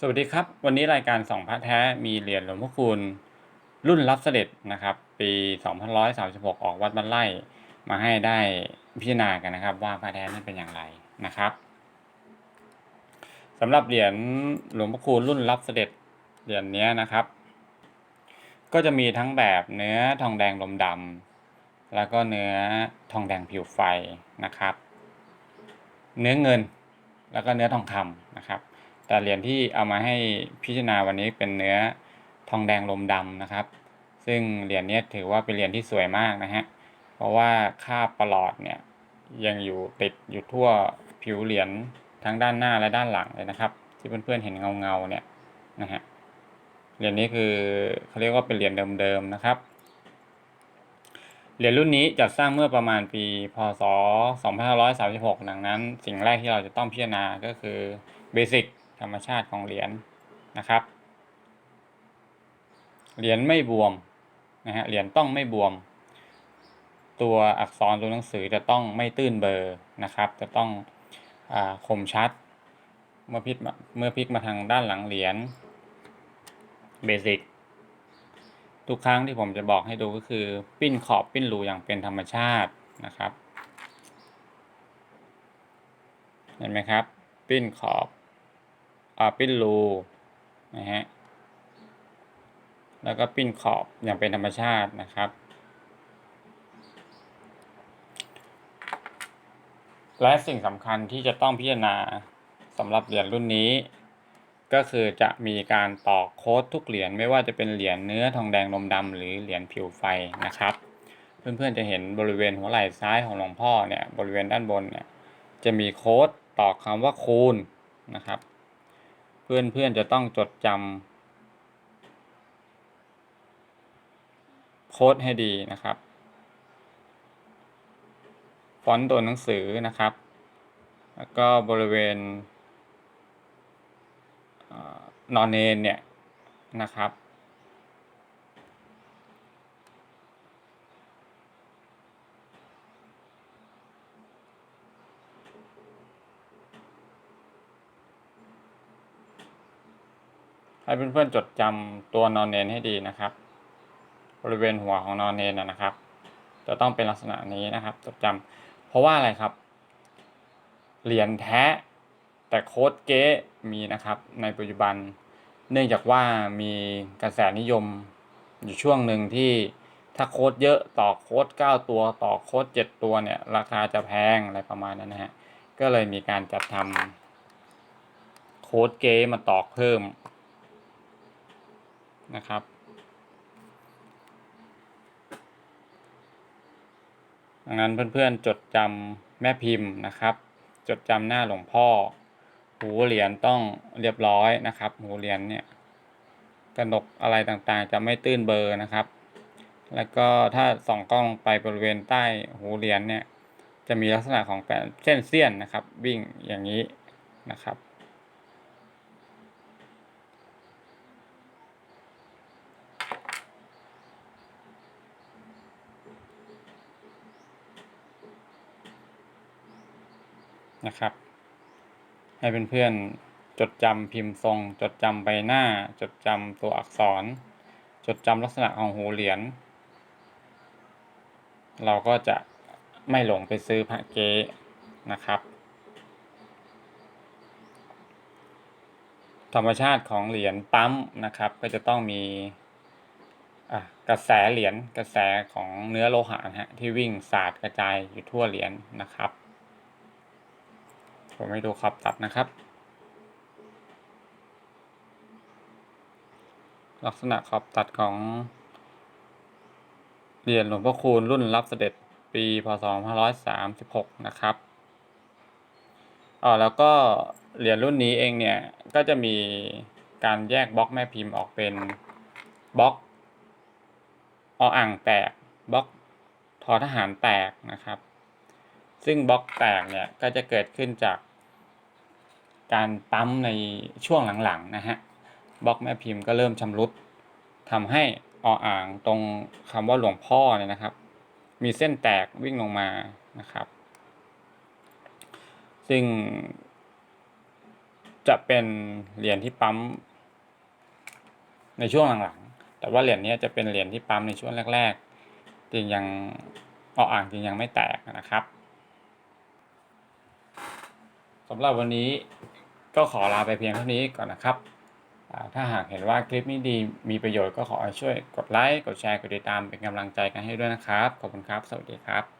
สวัสดีครับ วันนี้รายการสองพระแท้มีเหรียญหลวงพ่อคูณรุ่นรับเสด็จนะครับ ปี2536 ออกวัดบ้านไร่มาให้ได้พิจารณากันนะครับ ว่าพระแท้นั้นเป็นอย่างไรนะครับสำหรับเหรียญหลวงพ่อคูณรุ่นรับเสด็จเหรียญนี้นะครับ ก็จะมีทั้งแบบเนื้อทองแดงลมดำแล้วก็เนื้อทองแดงผิวไฟนะครับ เนื้อเงินแล้วก็เนื้อทองคำนะครับ แต่เหรียญที่เอามาให้พิจารณาวันนี้เป็นเนื้อทองแดงลมดำนะครับ ซึ่งเหรียญนี้ถือว่าเป็นเหรียญที่สวยมากนะฮะ เพราะว่าคาบประหลอดเนี่ยยังอยู่ติดอยู่ทั่วผิวเหรียญทั้งด้านหน้าและด้านหลังเลยนะครับ ที่เพื่อนๆเห็นเงาๆเนี่ยนะฮะ เหรียญนี้คือเขาเรียกว่าเป็นเหรียญเดิมๆนะครับ เหรียญรุ่นนี้จัดสร้างเมื่อประมาณปี พศ 2536 ดังนั้น สิ่งแรกที่เราจะต้องพิจารณาก็คือเบสิก ธรรมชาติของเหรียญนะครับ เหรียญไม่บวมนะฮะเหรียญต้องไม่บวม ตัวอักษรตัวหนังสือจะต้องไม่ตื้นเบอร์นะครับ จะต้องอคมชัด เมื่อพลิกเมื่อพลิกมาทางด้านหลังเหรียญเบสิกทุกครั้งที่ผมจะบอกให้ดูก็คือ ปิ้นขอบปิ้นรูอย่างเป็นธรรมชาตินะครับ เห็นไหมครับ ปิ้นขอบ ปิ้นรูนะฮะแล้วก็ปิ้นขอบอย่างเป็นธรรมชาตินะครับ และสิ่งสำคัญที่จะต้องพิจารณาสำหรับเหรียญรุ่นนี้ ก็คือจะมีการตอกโค้ดทุกเหรียญไม่ว่าจะเป็นเหรียญเนื้อทองแดงนมดำหรือเหรียญผิวไฟนะครับ เพื่อนๆจะเห็นบริเวณหัวไหล่ซ้ายของหลวงพ่อเนี่ยบริเวณด้านบนเนี่ยจะมีโค้ดตอกคำว่าคูณนะครับ เพื่อนๆจะต้องจดจำโค้ดให้ดีนะครับ ฟอนต์ตัวหนังสือนะครับ แล้วก็บริเวณนอนเนนเนี่ยนะครับ ให้เพื่อนๆจดจำตัวนอนเนนให้ดีนะครับ บริเวณหัวของนอนเนนนะครับ จะต้องเป็นลักษณะนี้นะครับ จดจำเพราะว่าอะไรครับ เหรียญแท้แต่โค้ดเก๊มีนะครับ ในปัจจุบัน เนื่องจากว่ามีกระแสนิยมอยู่ช่วงหนึ่งที่ถ้าโค้ดเยอะต่อโค้ด9 ตัวต่อโค้ด7 ตัวเนี่ย ราคาจะแพงอะไรประมาณนั้นนะฮะก็เลยมีการจัดทำโค้ดเก๊มาตอกเพิ่ม นะครับ ดังนั้นเพื่อนๆจดจำแม่พิมพ์นะครับ จดจำหน้าหลวงพ่อ หูเหรียญต้องเรียบร้อยนะครับ หูเหรียญเนี่ยกระหนกอะไรต่างๆ จะไม่ตื้นเบอร์นะครับ แล้วก็ถ้าส่องกล้องไปบริเวณใต้หูเหรียญเนี่ยจะมีลักษณะของเส้นเสี้ยนนะครับ วิ่งอย่างนี้นะครับ นะครับ ให้เพื่อนๆจดจำพิมพ์ทรง จดจำใบหน้า จดจำตัวอักษร จดจำลักษณะของหูเหรียญเราก็จะไม่หลงไปซื้อพระเก๊นะครับธรรมชาติของเหรียญปั๊มนะครับ ก็จะต้องมีกระแสเหรียญกระแสของเนื้อโลหะนะฮะที่วิ่งสาดกระจายอยู่ทั่วเหรียญนะครับ ผมให้ดูขอบตัดนะครับ ลักษณะขอบตัดของเหรียญหลวงพ่อคูณรุ่นรับเสด็จปีพศ2536 นะครับอ๋อแล้วก็เหรียญรุ่นนี้เองเนี่ย ก็จะมีการแยกบล็อกแม่พิมพ์ออกเป็นบล็อกออ่างแตกบล็อกทอทหารแตกนะครับ ซึ่งบล็อกแตกเนี่ย ก็จะเกิดขึ้นจาก การปั๊มในช่วงหลังๆนะฮะบล็อกแม่พิมพ์ก็เริ่มชำรุดทำให้ออ่างตรงคำว่าหลวงพ่อเนี่ยนะครับ มีเส้นแตกวิ่งลงมานะครับ ซึ่ง จะเป็นเหรียญที่ปั๊มในช่วงหลังๆ แต่ว่าเหรียญนี้จะเป็นเหรียญที่ปั๊มในช่วงแรกๆ จึงยังออกอ่างจึงยังไม่แตกนะครับสำหรับวันนี้ ก็ขอลาไปเพียงเท่านี้ก่อนนะครับ ถ้าหากเห็นว่าคลิปนี้ดีมีประโยชน์ก็ขอช่วยกดไลค์ กดแชร์ กดติดตามเป็นกำลังใจกันให้ด้วยนะครับ ขอบคุณครับ สวัสดีครับ